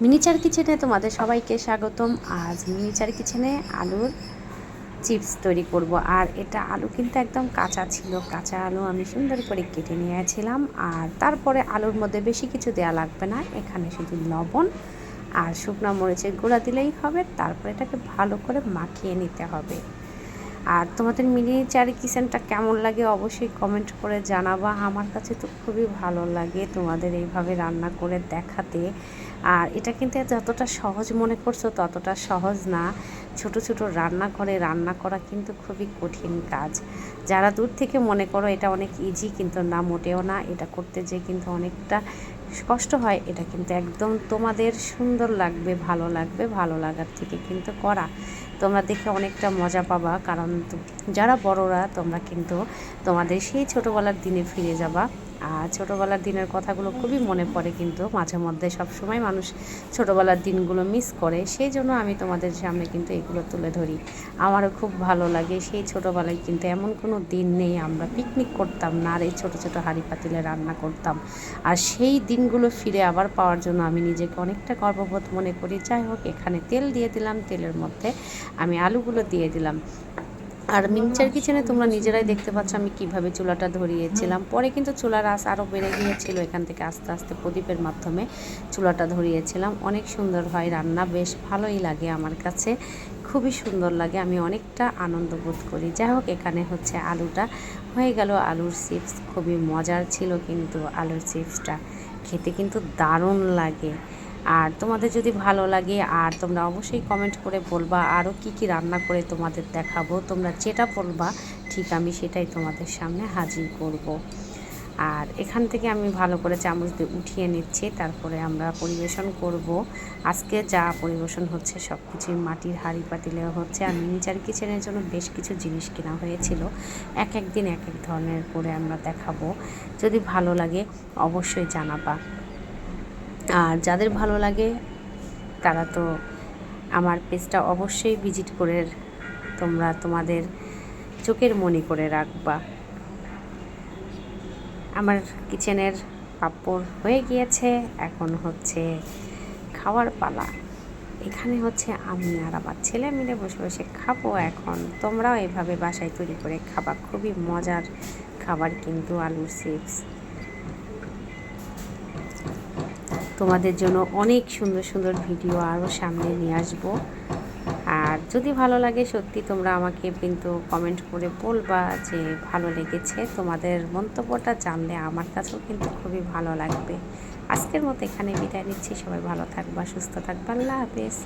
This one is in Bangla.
মিনিচার কিচেনে তোমাদের সবাইকে স্বাগতম। আজ মিনিচার কিচেনে আলুর চিপস তৈরি করব। আর এটা আলু কিন্তু একদম কাঁচা ছিল। কাঁচা আলু আমি সুন্দর করে কেটে নিয়েছিলাম। আর তারপরে আলুর মধ্যে বেশি কিছু দেওয়া লাগবে না। এখানে শুধু লবণ আর শুকনো মরিচের গুঁড়া দিলেই হবে। তারপরে এটাকে ভালো করে মাখিয়ে নিতে হবে। আর তোমাদের মিনিচার কিচেনটা কেমন লাগে অবশ্যই কমেন্ট করে জানাবা। আমার কাছে তো খুবই ভালো লাগে তোমাদের এইভাবে রান্না করে দেখাতে। আর এটা কিন্তু যতটা সহজ মনে করছ ততটা সহজ না। ছোট ছোট রান্নাঘরে রান্না করা কিন্তু খুবই কঠিন কাজ। যারা দূর থেকে মনে করো এটা অনেক ইজি কিন্তু না, মোটেও না, এটা করতে যে কিন্তু অনেকটা কষ্ট হয়, এটা কিন্তু একদম তোমাদের সুন্দর লাগবে, ভালো লাগবে, ভালো লাগার থেকে কিন্তু করা। তোমরা দেখে অনেকটা মজা পাবা, কারণ যারা বড়রা তোমরা কিন্তু তোমাদের সেই ছোটোবেলার দিনে ফিরে যাবা। আর ছোটোবেলার দিনের কথাগুলো খুবই মনে পড়ে কিন্তু মাঝে মধ্যে সবসময় মানুষ ছোটোবেলার দিনগুলো মিস করে। সেই জন্য আমি তোমাদের সামনে কিন্তু এগুলো তুলে ধরি। আমারও খুব ভালো লাগে সেই ছোটোবেলায় কিন্তু এমন কোনো দিন নেই আমরা পিকনিক করতাম না আর এই ছোটো ছোটো হাঁড়ি পাতিলে রান্না করতাম। আর সেই দিনগুলো ফিরে আবার পাওয়ার জন্য আমি নিজেকে অনেকটা গর্ববোধ মনে করি। যাই হোক, এখানে তেল দিয়ে দিলাম। তেলের মধ্যে আমি আলুগুলো দিয়ে দিলাম। আর মিনচার কিচেনে তোমরা নিজেরাই দেখতে পাচ্ছ আমি কীভাবে চুলাটা ধরিয়েছিলাম। পরে কিন্তু চুলার আঁচ আরও বেড়ে গিয়েছিল, এখান থেকে আস্তে আস্তে প্রদীপের মাধ্যমে চুলাটা ধরিয়েছিলাম। অনেক সুন্দর হয় রান্না, বেশ ভালোই লাগে আমার কাছে, খুবই সুন্দর লাগে, আমি অনেকটা আনন্দ বোধ করি। যাই হোক, এখানে হচ্ছে আলুটা, হয়ে গেল আলুর চিপস, খুবই মজার ছিল কিন্তু আলুর চিপসটা, খেতে কিন্তু দারুণ লাগে। আর তোমাদের যদি ভালো লাগে, আর তোমরা অবশ্যই কমেন্ট করে বলবা আরও কি কি রান্না করে তোমাদের দেখাবো। তোমরা যেটা বলবা, ঠিক আমি সেটাই তোমাদের সামনে হাজির করব। আর এখান থেকে আমি ভালো করে চামচ দিয়ে উঠিয়ে নিচ্ছি, তারপরে আমরা পরিবেশন করব। আজকে যা পরিবেশন হচ্ছে সব কিছুই মাটির হাঁড়ি পাতিলে হচ্ছে। আর মিনিচার কিচেনের জন্য বেশ কিছু জিনিস কেনা হয়েছিল। এক এক দিন এক এক ধরনের করে আমরা দেখাবো। যদি ভালো লাগে অবশ্যই জানাবা। আর যাদের ভালো লাগে, তারা তো আমার পেজটা অবশ্যই ভিজিট করে তোমরা তোমাদের চোখের মনি করে রাখবা। আমার কিচেনের পাপড় হয়ে গিয়েছে, এখন হচ্ছে খাওয়ার পালা। এখানে হচ্ছে আমি আর আমার ছেলে মিলে বসে বসে খাব এখন। তোমরাও এভাবে বাসায় তৈরি করে খাবা, খুবই মজার খাবার কিন্তু আলুর চিপস। তোমাদের জন্য অনেক সুন্দর সুন্দর ভিডিও আরও সামনে নিয়ে আসব। আর যদি ভালো লাগে, সত্যি তোমরা আমাকে কিন্তু কমেন্ট করে বলবা যে ভালো লেগেছে। তোমাদের মন্তব্যটা জানলে আমার কাছেও কিন্তু খুবই ভালো লাগবে। আজকের মতো এখানে বিদায় নিচ্ছি। সবাই ভালো থাকবা, সুস্থ থাকবা। আল্লাহ হাফেজ।